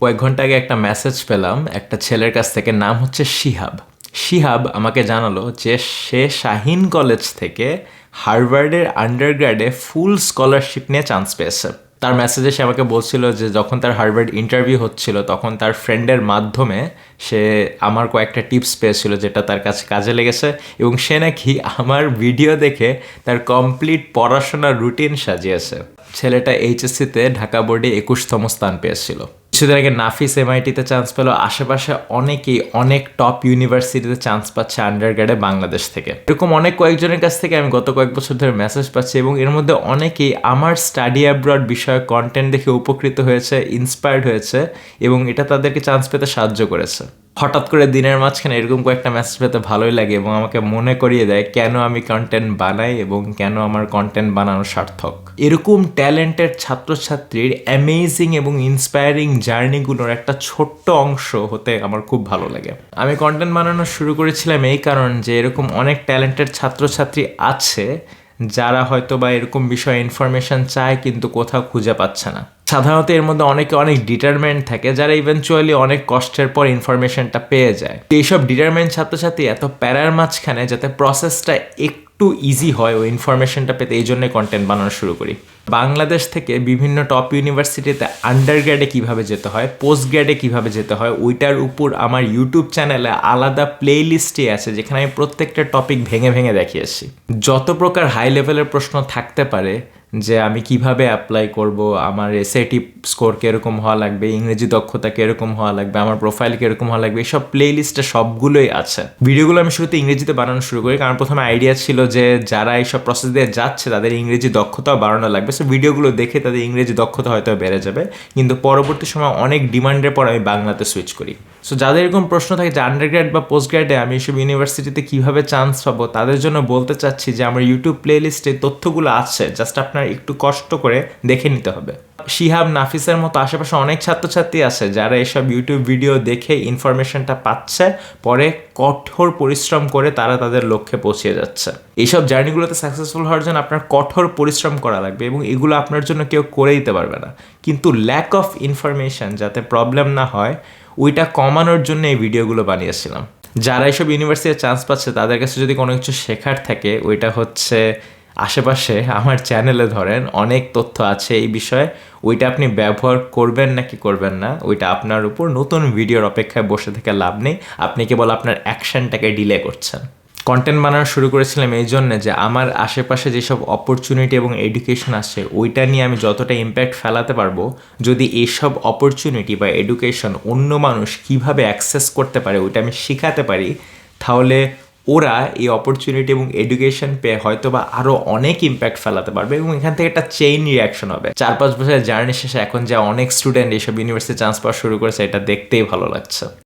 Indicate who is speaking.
Speaker 1: কয়েক ঘণ্টা আগে একটা মেসেজ পেলাম, একটা ছেলের কাছ থেকে, নাম হচ্ছে শিহাব। শিহাব আমাকে জানালো যে সে শাহিন কলেজ থেকে হার্ভার্ডের আন্ডারগ্র্যাডে ফুল স্কলারশিপ নিয়ে চান্স পেয়েছে। তার মেসেজে সে আমাকে বলছিল যে যখন তার হার্ভার্ড ইন্টারভিউ হচ্ছিল, তখন তার ফ্রেন্ডের মাধ্যমে সে আমার কয়েকটা টিপস পেয়েছিল যেটা তার কাছে কাজে লেগেছে এবং সে নাকি আমার ভিডিও দেখে তার কমপ্লিট পড়াশোনার রুটিন সাজিয়েছে। ছেলেটা এইচএসসিতে ঢাকা বোর্ডে একুশতম স্থান পেয়েছিল। কিছুদিন আগে নাফিস এমআইটিতে চান্স পেল। আশেপাশে অনেকেই, অনেক টপ ইউনিভার্সিটিতে চান্স পাচ্ছে আন্ডারগ্রেডে বাংলাদেশ থেকে। এরকম অনেক কয়েকজনের কাছ থেকে আমি গত কয়েক বছর ধরে মেসেজ পাচ্ছি এবং এর মধ্যে অনেকেই আমার স্টাডি অ্যাব্রড বিষয়ে কন্টেন্ট দেখে উপকৃত হয়েছে ইন্সপায়ার্ড হয়েছে এবং এটা তাদেরকে চান্স পেতে সাহায্য করেছে। হঠাৎ করে দিনের মাঝখানে এরকম কয়েকটা মেসেজ পেতে ভালোই লাগে এবং আমাকে মনে করিয়ে দেয় কেন আমি কন্টেন্ট বানাই এবং কেন আমার কন্টেন্ট বানানো সার্থক। এরকম ট্যালেন্টেড ছাত্রছাত্রীর অ্যামেজিং এবং ইন্সপায়ারিং জার্নিগুলোর একটা ছোট্ট অংশ হতে আমার খুব ভালো লাগে। আমি কন্টেন্ট বানানো শুরু করেছিলাম এই কারণ যে এরকম অনেক ট্যালেন্টেড ছাত্রছাত্রী আছে যারা হয়তো বা এরকম বিষয়ে ইনফরমেশান চায় কিন্তু কোথাও খুঁজে পাচ্ছে না। সাধারণত এর মধ্যে অনেকে অনেক ডিটারমেন্ট থাকে, যারা ইভেনচুয়ালি অনেক কষ্টের পর ইনফরমেশনটা পেয়ে যায়। এইসব ডিটারমেন্ট ছাত্রছাত্রী এত প্যারার মাঝখানে যাতে প্রসেসটা একটু ইজি হয় ওই ইনফরমেশনটা পেতে, এই জন্যই কন্টেন্ট বানানো শুরু করি। বাংলাদেশ থেকে বিভিন্ন টপ ইউনিভার্সিটিতে আন্ডার গ্রেডে কীভাবে যেতে হয় পোস্ট গ্রেডে কীভাবে যেতে হয়, ওইটার উপর আমার ইউটিউব চ্যানেলে আলাদা প্লে লিস্টে আছে, যেখানে আমি প্রত্যেকটা টপিক ভেঙে ভেঙে দেখিয়েছি যত প্রকার হাই লেভেলের প্রশ্ন থাকতে পারে যে আমি কীভাবে অ্যাপ্লাই করব, আমার এসএটি স্কোর কীরকম হওয়া লাগবে, ইংরেজি দক্ষতা কীরকম হওয়া লাগবে, আমার প্রোফাইল কীরকম হওয়া লাগবে এইসব প্লে লিস্টে সবগুলোই আছে। ভিডিওগুলো আমি শুরুতে ইংরেজিতে বানানো শুরু করি, কারণ প্রথমে আইডিয়া ছিল যে যারা এইসব প্রসেস দিয়ে যাচ্ছে, তাদের ইংরেজি দক্ষতাও বাড়ানো লাগবে। সো ভিডিওগুলো দেখে তাদের ইংরেজি দক্ষতা হয়তো বেড়ে যাবে, কিন্তু পরবর্তী সময় অনেক ডিমান্ডের পর আমি বাংলাতে সুইচ করি। সো যাদের এরকম প্রশ্ন থাকে যে আন্ডারগ্রেড বা পোস্ট গ্রেডে আমি এসব ইউনিভার্সিটিতে কীভাবে চান্স পাবো, তাদের জন্য বলতে চাচ্ছি যে আমার ইউটিউব প্লে লিস্টে তথ্যগুলো আছে জাস্ট আপনার একটু কষ্ট করে দেখে নিতে হবে। শিহাব নাফিসের মতো আশেপাশে অনেক ছাত্রছাত্রী আছে যারা এসব ইউটিউব ভিডিও দেখে ইনফরমেশনটা পাচ্ছে, পরে কঠোর পরিশ্রম করে তারা তাদের লক্ষ্যে পৌঁছে যাচ্ছে। এইসব জার্নিগুলোতে সাকসেসফুল হওয়ার জন্য আপনার কঠোর পরিশ্রম করা লাগবে এবং এগুলো আপনার জন্য কেউ করে দিতে পারবে না। কিন্তু ল্যাক অফ ইনফরমেশন যাতে প্রবলেম না হয়, ওইটা কমানোর জন্য এই ভিডিওগুলো বানিয়েছিলাম। যারা এইসব ইউনিভার্সিটির চান্স পাচ্ছে, তাদের কাছে যদি কোনো কিছু শেখার থাকে, ওইটা হচ্ছে আশেপাশে আমার চ্যানেলে ধরেন অনেক তথ্য আছে এই বিষয়ে। ওইটা আপনি ব্যবহার করবেন নাকি করবেন না, ওইটা আপনার উপর নতুন ভিডিওর অপেক্ষায় বসে থেকে লাভ নেই। আপনি কেবল আপনার অ্যাকশনটাকে ডিলে করছেন। কন্টেন্ট বানানো শুরু করেছিলাম এই জন্যে যে আমার আশেপাশে যেসব অপরচুনিটি এবং এডুকেশন আছে, ওইটা নিয়ে আমি যতটা ইম্প্যাক্ট ফেলাতে পারব, যদি এইসব অপরচুনিটি বা এডুকেশন অন্য মানুষ কীভাবে অ্যাক্সেস করতে পারে, ওইটা আমি শেখাতে পারি, তাহলে ওরা এই অপরচুনিটি এবং এডুকেশন পেয়ে হয়তো বা আরও অনেক ইম্প্যাক্ট ফেলাতে পারবে এবং এখান থেকে একটা চেইন রিয়াকশন হবে। চার পাঁচ বছরের জার্নি শেষে এখন যা অনেক স্টুডেন্ট এইসব ইউনিভার্সিটি চান্স পাওয়া শুরু করেছে, এটা দেখতেই ভালো লাগছে।